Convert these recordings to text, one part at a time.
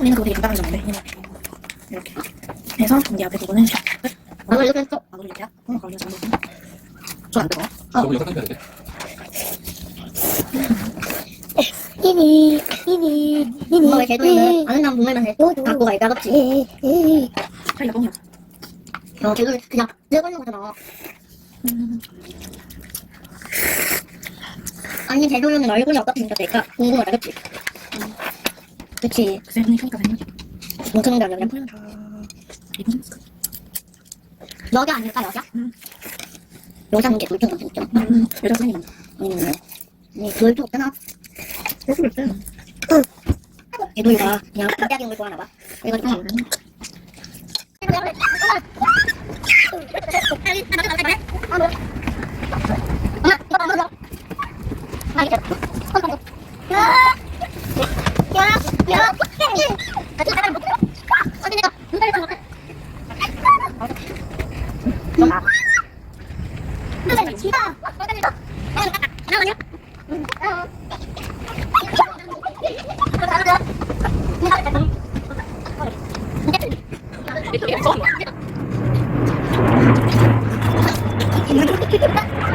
얘는 그거 되게 간단하게 적는데 얘는 이렇게 해서 이제 앞에 부분은 샥 끝. 나도 이렇게 했어. 나도 이렇게 야 어, 그럼 이거 잘못 저안 뜨거워 저거 영상 돼. 이니 이니 이니 엄마 왜 제도 있는 아는 남 동물만 해. 갖고 가 까먹지. 에이 차이가 뻥이야 어, 걔도 그냥 내가 있는 거잖아. 아니, 제도는 얼굴이 어떻게 생겼을까? 궁금하다, 그치? 그치. 글쎄 언니 평가 되는 뭉크는 게 아니라 그냥. 그냥 다좀 여자 아닐까, 여자? 음. 여자는 게 돌좀 같은? 음, 여자 생긴 아니면 뭐, 돌도 없잖아. 예술 있대 개돌이가 그냥 남자기 온걸 좋아하나 봐. 그래가 지고.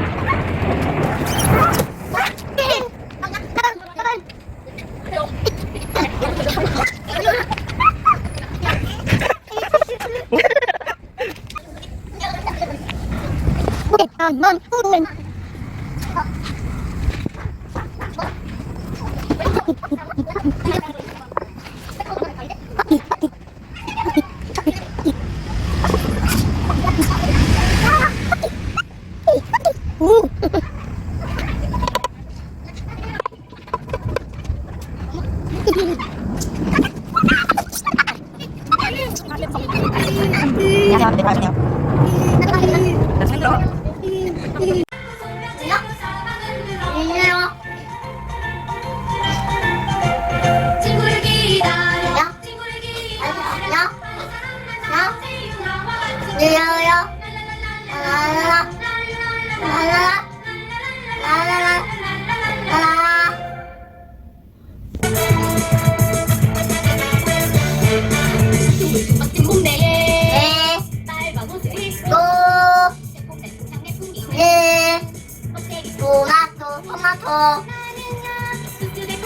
난 후는 친구를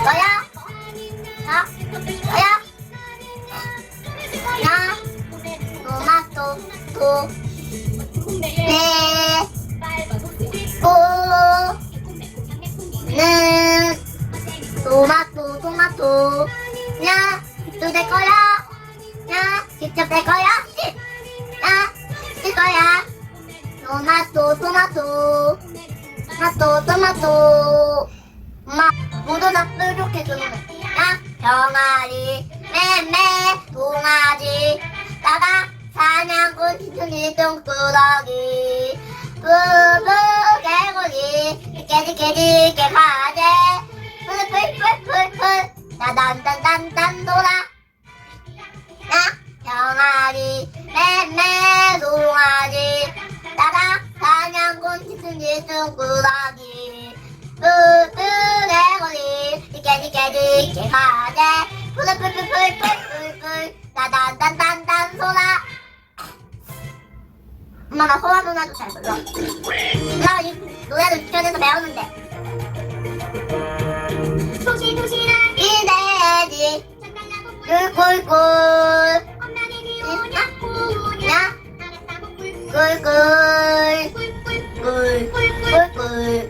너야? 나? 너야? 나? 토마토 토 네. 오. 는 토마토 토마토 야 직접 내 거야 야 직접 내 거야 토마토 토마토 엄마 모두 다 뾰족해 주는 야 병아리 매매 동아지. 나가 사냥꾼 지순이 똥꾸러기. 부부 개구리 깨지 깨지 깨가재 풀풀풀풀풀 나단단단단 돌아 사냥꾼 지순이 똥꾸러기 부부 개구리 깨지깨지 깨가재 풀풀풀풀풀풀 나단단단단 소라. 엄마 나 소라 누나도 잘 불러. 나이 노래를 유치원에서 배우는데. 도시도시락 이돼지. 꿀꿀꿀 엄마는 이 오냐 오냐. 야. 나갔다고 꿀꿀 꿀꿀 꿀꿀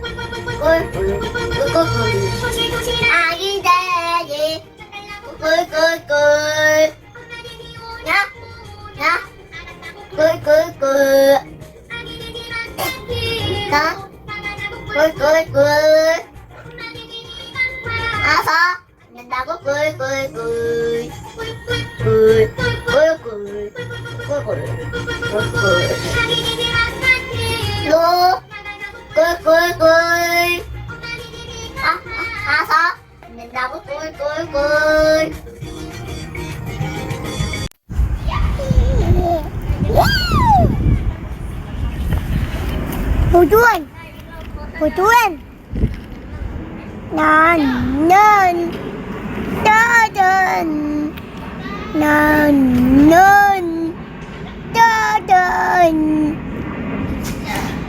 꿀꿀 꿀꿀 도시도시락 아기 돼지 꿀꿀꿀 야 야, 꿀꿀꿀 나 꿀꿀꿀 아서 된다고 꿀꿀꿀 꿀꿀꿀 꿀꿀 꿀꿀 로 꿀꿀 꿀 보조원 보조원 나는 나는 안녕.